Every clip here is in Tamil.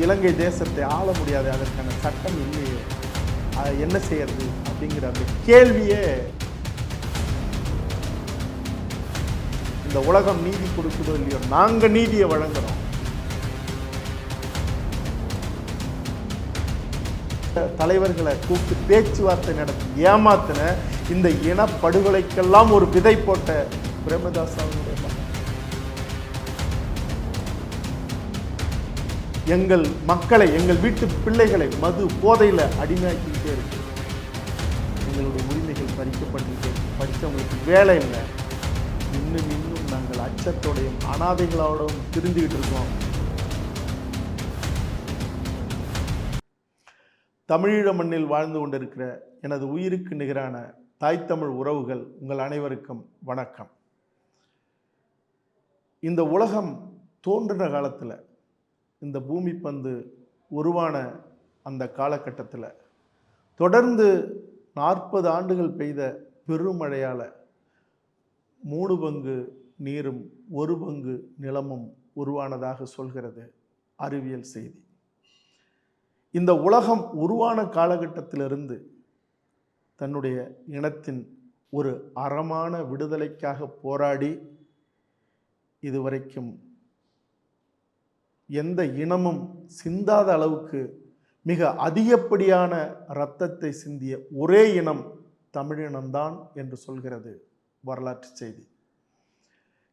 இலங்கை தேசத்தை ஆள முடியாது அதற்கான சட்டம் இல்லையே. அதை என்ன செய்யறது அப்படிங்கிற அந்த கேள்வியே இந்த உலகம் நீதி கொடுக்குதோ இல்லையோ நாங்க நீதியை வழங்குறோம். தலைவர்களை கூப்பிட்டு பேச்சுவார்த்தை நடத்தி ஏமாத்தின இந்த இனப்படுகொலைக்கெல்லாம் ஒரு விதை போட்ட பிரேமதாஸ் அவர்களுடைய எங்கள் மக்களை எங்கள் வீட்டு பிள்ளைகளை மது போதையில் அடிமையாக்கிக்கிட்டே இருக்கு. எங்களுடைய உரிமைகள் பறிக்கப்பட்டுக்கிட்டே இருக்கு. படித்தவங்களுக்கு வேலை இல்லை. இன்னும் இன்னும் நாங்கள் அச்சத்தோடையும் அனாதைகளோடும் திருந்துகிட்டு இருக்கோம். தமிழீழ மண்ணில் வாழ்ந்து கொண்டிருக்கிற எனது உயிருக்கு நிகரான தாய் தமிழ் உறவுகள் உங்கள் அனைவருக்கும் வணக்கம். இந்த உலகம் தோன்றின காலத்தில் இந்த பூமி பந்து உருவான அந்த காலகட்டத்தில். தொடர்ந்து நாற்பது ஆண்டுகள் பெய்த பெருமழையால் மூணு பங்கு நீரும் ஒரு பங்கு நிலமும் உருவானதாக சொல்கிறது அறிவியல் செய்தி. இந்த உலகம் உருவான காலகட்டத்திலிருந்து தன்னுடைய இனத்தின் ஒரு அறமான விடுதலைக்காக போராடி இதுவரைக்கும் எந்த இனமும் சிந்தாத அளவுக்கு மிக அதிகப்படியான இரத்தத்தை சிந்திய ஒரே இனம் தமிழினம்தான் என்று சொல்கிறது வரலாற்று செய்தி.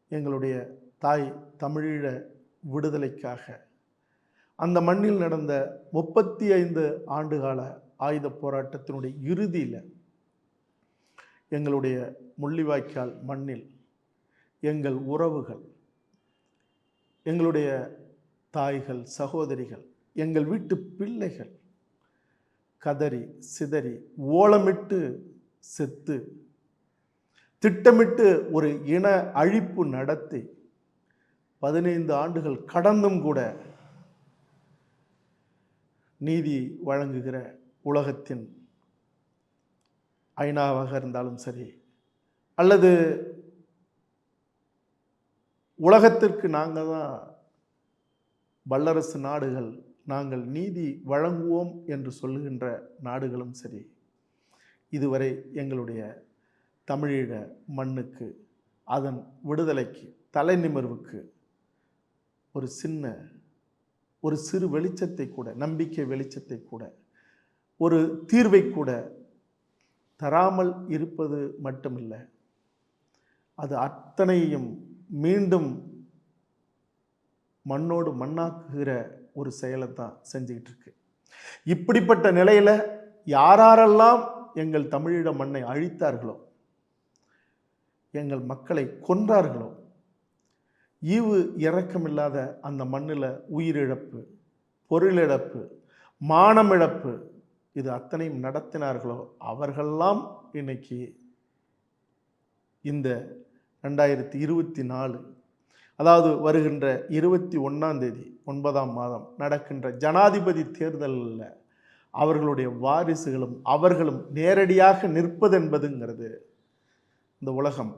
எங்களுடைய தாய் தமிழீழ விடுதலைக்காக அந்த மண்ணில் நடந்த முப்பத்தி ஐந்து ஆண்டுகால ஆயுத போராட்டத்தினுடைய இறுதியில் எங்களுடைய முள்ளிவாய்க்கால் மண்ணில் எங்கள் உறவுகள் எங்களுடைய தாய்கள் சகோதரிகள் எங்கள் வீட்டு பிள்ளைகள் கதறி சிதறி ஓலமிட்டு செத்து திட்டமிட்டு ஒரு இன அழிப்பு நடத்தி பதினைந்து ஆண்டுகள் கடந்தும் கூட நீதி வழங்குகிற உலகத்தின் ஐநாவாக இருந்தாலும் சரி அல்லது உலகத்திற்கு நாங்கள் தான் வல்லரசு நாடுகள் நாங்கள் நீதி வழங்குவோம் என்று சொல்லுகின்ற நாடுகளும் சரி இதுவரை எங்களுடைய தமிழீழ மண்ணுக்கு அதன் விடுதலைக்கு தலை நிமிர்வுக்கு ஒரு சின்ன ஒரு சிறு வெளிச்சத்தை கூட நம்பிக்கை வெளிச்சத்தை கூட ஒரு தீர்வை கூட தராமல் இருப்பது மட்டுமில்லை. அது அத்தனையும் மீண்டும் மண்ணோடு மண்ணாக்குகிற ஒரு செயலை தான் செஞ்சுக்கிட்டு இருக்கு. இப்படிப்பட்ட நிலையில் யாரெல்லாம் எங்கள் தமிழீழ மண்ணை அழித்தார்களோ எங்கள் மக்களை கொன்றார்களோ ஈவு இரக்கமில்லாத அந்த மண்ணில் உயிரிழப்பு பொருளிழப்பு மானமிழப்பு இது அத்தனையும் நடத்தினார்களோ அவர்கள்லாம் இன்னைக்கு இந்த ரெண்டாயிரத்தி இருபத்தி நாலு அதாவது வருகின்ற இருபத்தி ஒன்றாம் தேதி ஒன்பதாம் மாதம் நடக்கின்ற ஜனாதிபதி தேர்தலில் அவர்களுடைய வாரிசுகளும் அவர்களும் நேரடியாக நிற்பது என்பதுங்கிறது இந்த உலகம்.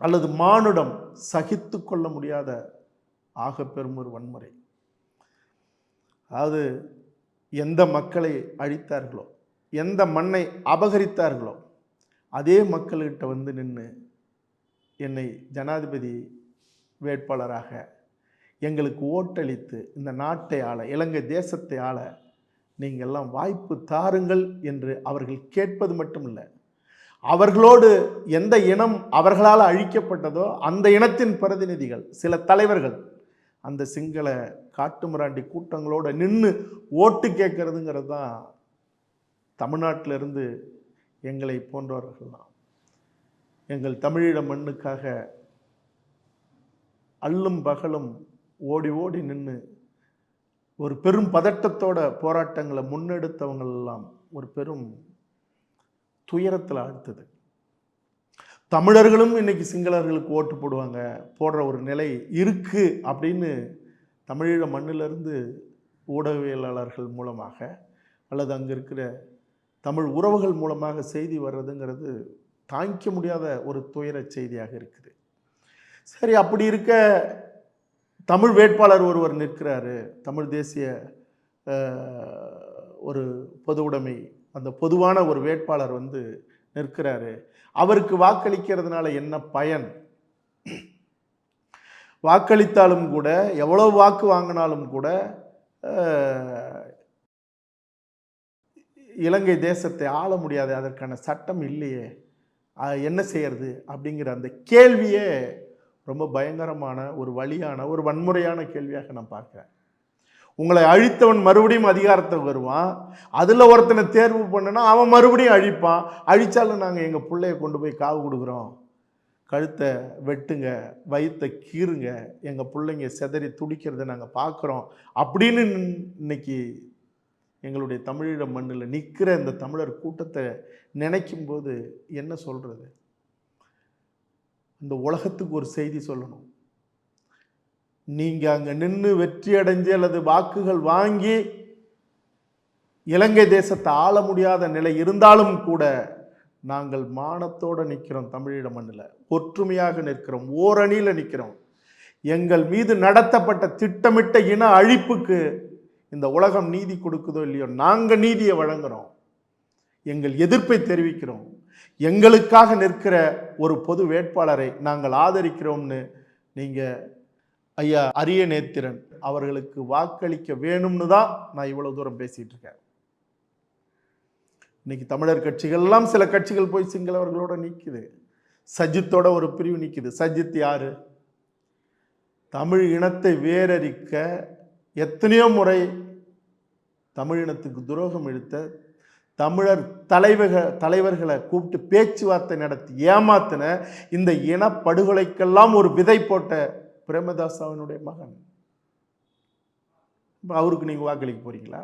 அல்லது மானுடம் சகித்து கொள்ள முடியாத ஆக பெரும் ஒரு வன்முறை. அதாவது எந்த மக்களை அழித்தார்களோ எந்த மண்ணை அபகரித்தார்களோ அதே மக்கள்கிட்ட வந்து நின்று என்னை ஜனாதிபதி வேட்பாளராக எங்களுக்கு ஓட்டளித்து இந்த நாட்டை ஆள இலங்கை தேசத்தை ஆள நீங்கள் எல்லாம் வாய்ப்பு தாருங்கள் என்று அவர்கள் கேட்பது மட்டுமில்லை. அவர்களோடு எந்த இனம் அவர்களால் அழிக்கப்பட்டதோ அந்த இனத்தின் பிரதிநிதிகள் சில தலைவர்கள் அந்த சிங்கள காட்டுமிராண்டி கூட்டங்களோடு நின்று ஓட்டு கேட்கறதுங்கிறது தான் தமிழ்நாட்டிலிருந்து எங்களை போன்றவர்கள்லாம். எங்கள் தமிழீழ மண்ணுக்காக அல்லும் பகலும் ஓடி ஓடி நின்று ஒரு பெரும் பதட்டத்தோட போராட்டங்களை முன்னெடுத்தவங்களெல்லாம் ஒரு பெரும் துயரத்தில் ஆழ்த்துது. தமிழர்களும் இன்னைக்கு சிங்களர்களுக்கு ஓட்டு போடுவாங்க போடுற ஒரு நிலை இருக்குது அப்படின்னு தமிழீழ மண்ணிலிருந்து ஊடகவியலாளர்கள் மூலமாக அல்லது அங்கே இருக்கிற தமிழ் உறவுகள் மூலமாக செய்தி வர்றதுங்கிறது தாங்கிக்க முடியாத ஒரு துயர செய்தியாக இருக்குது. சரி அப்படி இருக்க தமிழ் வேட்பாளர் ஒருவர் நிற்கிறாரு. தமிழ் தேசிய ஒரு பொது உடைமை அந்த பொதுவான ஒரு வேட்பாளர் வந்து நிற்கிறாரு. அவருக்கு வாக்களிக்கிறதுனால என்ன பயன்? வாக்களித்தாலும் கூட எவ்வளவு வாக்கு வாங்கினாலும் கூட இலங்கை தேசத்தை ஆள முடியாது அதற்கான சட்டம் இல்லையே என்ன செய்யறது அப்படிங்கிற அந்த கேள்வியே ரொம்ப பயங்கரமான ஒரு வழியான ஒரு வன்முறையான கேள்வியாக நான் பார்க்குறேன். உங்களை அழித்தவன் மறுபடியும் அதிகாரத்தை வருவான். அதில் ஒருத்தனை தேர்வு பண்ணனா அவன் மறுபடியும் அழிப்பான். அழித்தாலும் நாங்கள் எங்கள் பிள்ளைய கொண்டு போய் காவு கொடுக்குறோம். கழுத்தை வெட்டுங்க வயிற்றை கீறுங்க எங்கள் பிள்ளைங்க செதறி துடிக்கிறத நாங்கள் பார்க்குறோம். அப்படின்னு இன்னைக்கு எங்களுடைய தமிழீழ மண்ணில் நிற்கிற இந்த தமிழர் கூட்டத்தை நினைக்கும் போது என்ன சொல்கிறது இந்த உலகத்துக்கு ஒரு செய்தி சொல்லணும். நீங்கள் அங்கே நின்று வெற்றி அடைஞ்சு அல்லது வாக்குகள் வாங்கி இலங்கை தேசத்தை ஆள முடியாத நிலை இருந்தாலும் கூட நாங்கள் மானத்தோடு நிற்கிறோம் தமிழீழ மண்ணில். ஒற்றுமையாக நிற்கிறோம் ஓரணியில் நிற்கிறோம் எங்கள் மீது நடத்தப்பட்ட திட்டமிட்ட இன அழிப்புக்கு இந்த உலகம் நீதி கொடுக்குதோ இல்லையோ நாங்கள் நீதியை வழங்குகிறோம் எங்கள் எதிர்ப்பை தெரிவிக்கிறோம். எங்களுக்காக நிற்கிற ஒரு பொது வேட்பாளரை நாங்கள் ஆதரிக்கிறோம்னு நீங்கள் ஐயா அரிய நேத்திரன் அவர்களுக்கு வாக்களிக்க வேணும்னு தான் நான் இவ்வளோ தூரம் பேசிகிட்டு இருக்கேன். இன்னைக்கு தமிழர் கட்சிகள்லாம் சில கட்சிகள் போய் சிங்களவர்களோட நிற்குது சஜித்தோட ஒரு பிரிவு நிற்குது சஜித் யாரு? தமிழ் இனத்தை வேரறிக்க எத்தனையோ முறை தமிழ் இனத்துக்கு துரோகம் இழுத்த தமிழர் தலைவர்கள் தலைவர்களை கூப்பிட்டு பேச்சுவார்த்தை நடத்தி ஏமாத்தின இந்த இனப்படுகொலைக்கெல்லாம் ஒரு விதை போட்ட பிரேமதாசாவினுடைய மகன். அவருக்கு நீங்கள் வாக்களிக்க போறீங்களா?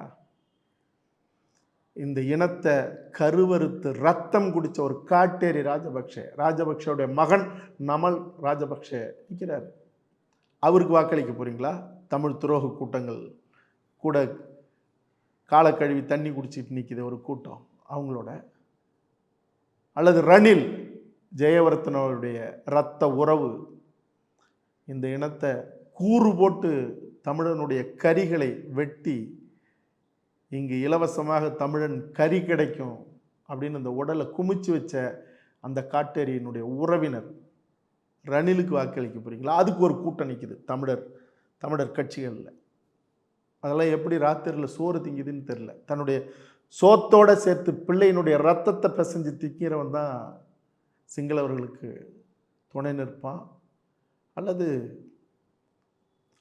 இந்த இனத்தை கருவறுத்து ரத்தம் குடித்த ஒரு காட்டேரி ராஜபக்ஷ ராஜபக்ஷவுடைய மகன் நமல் ராஜபக்ஷ நிற்கிறார் அவருக்கு வாக்களிக்க போறீங்களா? தமிழ் துரோக கூட்டங்கள் கூட காலை கழுவி தண்ணி குடிச்சிட்டு நிற்கிது ஒரு கூட்டம் அவங்களோட. அல்லது ரணில் ஜெயவர்த்தனவருடைய இரத்த உறவு. இந்த இனத்தை கூறு போட்டு தமிழனுடைய கரிகளை வெட்டி இங்கு இலவசமாக தமிழன் கறி கிடைக்கும் அப்படின்னு அந்த உடலை குமிச்சு வச்ச அந்த காட்டேரியினுடைய உறவினர் ரணிலுக்கு வாக்களிக்க போகிறீங்களா அதுக்கு ஒரு கூட்டம் நிற்கிது தமிழர் தமிழர் கட்சிகளில். அதெல்லாம் எப்படி ராத்திரியில் சோறு திங்குதுன்னு தெரில தன்னுடைய சோத்தோடு சேர்த்து பிள்ளையினுடைய ரத்தத்தை பிசைஞ்சு திக்கிறவன் தான் சிங்களவர்களுக்கு துணை நிற்பான். அல்லது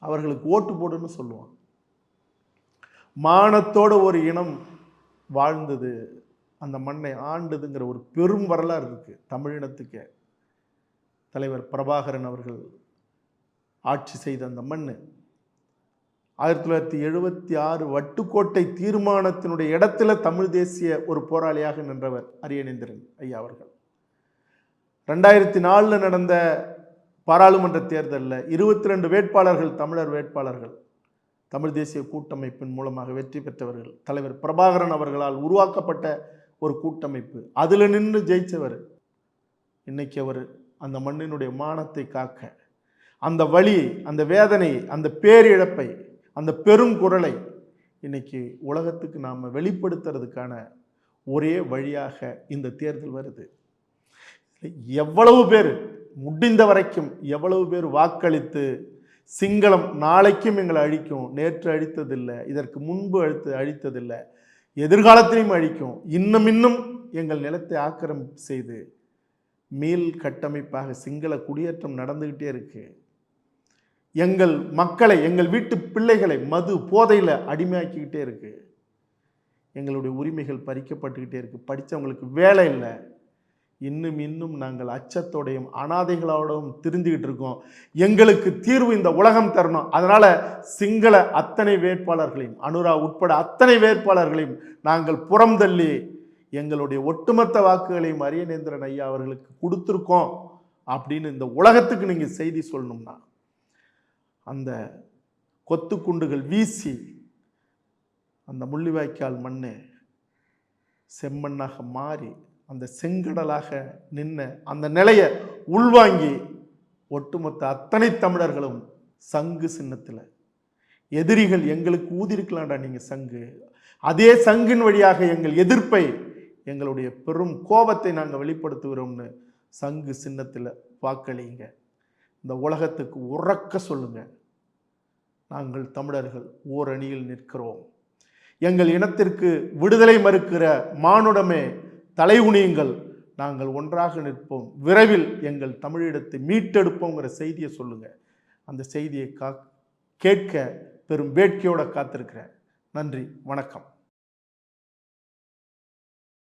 அவர்களுக்கு ஓட்டு போடுன்னு சொல்லுவான். மானத்தோட ஒரு இனம் வாழ்ந்தது அந்த மண்ணை ஆண்டுதுங்கிற ஒரு பெரும் வரலாறு இருக்குது தமிழினத்துக்கு. தலைவர் பிரபாகரன் அவர்கள் ஆட்சி செய்த அந்த மண் ஆயிரத்தி தொள்ளாயிரத்தி எழுபத்தி ஆறு வட்டுக்கோட்டை தீர்மானத்தினுடைய இடத்துல தமிழ் தேசிய ஒரு போராளியாக நின்றவர் அரியணேந்திரன் ஐயா அவர்கள். ரெண்டாயிரத்தி நாலில் நடந்த பாராளுமன்ற தேர்தலில் இருபத்தி ரெண்டு வேட்பாளர்கள் தமிழர் வேட்பாளர்கள். தமிழ் தேசிய கூட்டமைப்பின் மூலமாக வெற்றி பெற்றவர்கள். தலைவர் பிரபாகரன் அவர்களால் உருவாக்கப்பட்ட ஒரு கூட்டமைப்பு. அதில் நின்று ஜெயித்தவர் இன்னைக்கு அவர் அந்த மண்ணினுடைய மானத்தை காக்க அந்த வழி அந்த வேதனை அந்த பேரிழப்பை அந்த பெருங்குரலை இன்னைக்கு உலகத்துக்கு நாம் வெளிப்படுத்துறதுக்கான ஒரே வழியாக இந்த தேர்தல் வருது. எவ்வளவு பேர் முடிந்த வரைக்கும் எவ்வளவு பேர் வாக்களித்து சிங்களம் நாளைக்கும் எங்களை அழிக்கும். நேற்று அழித்ததில்லை இதற்கு முன்பு அழித்து அழித்ததில்லை எதிர்காலத்திலையும் அழிக்கும். இன்னும் இன்னும் எங்கள் நிலத்தை ஆக்கிரமிப்பு செய்து மீள் கட்டமைப்பாக சிங்கள குடியேற்றம் நடந்துக்கிட்டே இருக்குது எங்கள் மக்களை எங்கள் வீட்டு பிள்ளைகளை மது போதையில் அடிமையாக்கிக்கிட்டே இருக்குது எங்களுடைய உரிமைகள் பறிக்கப்பட்டுக்கிட்டே இருக்குது படித்தவங்களுக்கு வேலை இல்லை. இன்னும் இன்னும் நாங்கள் அச்சத்தோடையும் அனாதைகளோடும் திரிந்துகிட்டு இருக்கோம். எங்களுக்கு தீர்வு இந்த உலகம் தரணும். அதனால் சிங்கள அத்தனை வேட்பாளர்களையும் அனுரா உட்பட அத்தனை வேட்பாளர்களையும் நாங்கள் புறம் தள்ளி எங்களுடைய ஒட்டுமொத்த வாக்குகளையும் அரியநேந்திரன் ஐயா அவர்களுக்கு கொடுத்துருக்கோம். அப்படின்னு இந்த உலகத்துக்கு நீங்கள் செய்தி சொல்லணும்னா. அந்த கொத்து குண்டுகள் வீசி அந்த முள்ளிவாய்க்கால் மண்ணு செம்மண்ணாக மாறி அந்த செங்கடலாக நின்ன அந்த நிலையை உள்வாங்கி ஒட்டுமொத்த அத்தனை தமிழர்களும் சங்கு சின்னத்தில். எதிரிகள் எங்களுக்கு ஊதிருக்கலாம்டா நீங்கள் சங்கு. அதே சங்கின் வழியாக எங்கள் எதிர்ப்பை எங்களுடைய பெரும் கோபத்தை நாங்கள் வெளிப்படுத்துகிறோம்னு சங்கு சின்னத்தில் வாக்களிங்க இந்த உலகத்துக்கு உறக்க சொல்லுங்க. நாங்கள் தமிழர்கள் ஓரணியில் நிற்கிறோம். எங்கள் இனத்திற்கு விடுதலை மறுக்கிற மானுடமே தலைகுனியுங்கள் நாங்கள் ஒன்றாக நிற்போம். விரைவில் எங்கள் தமிழிடத்தை மீட்டெடுப்போங்கிற செய்தியை சொல்லுங்க. அந்த செய்தியை கா கேட்க பெரும் வேட்கையோட காத்திருக்கிறேன். நன்றி. வணக்கம்.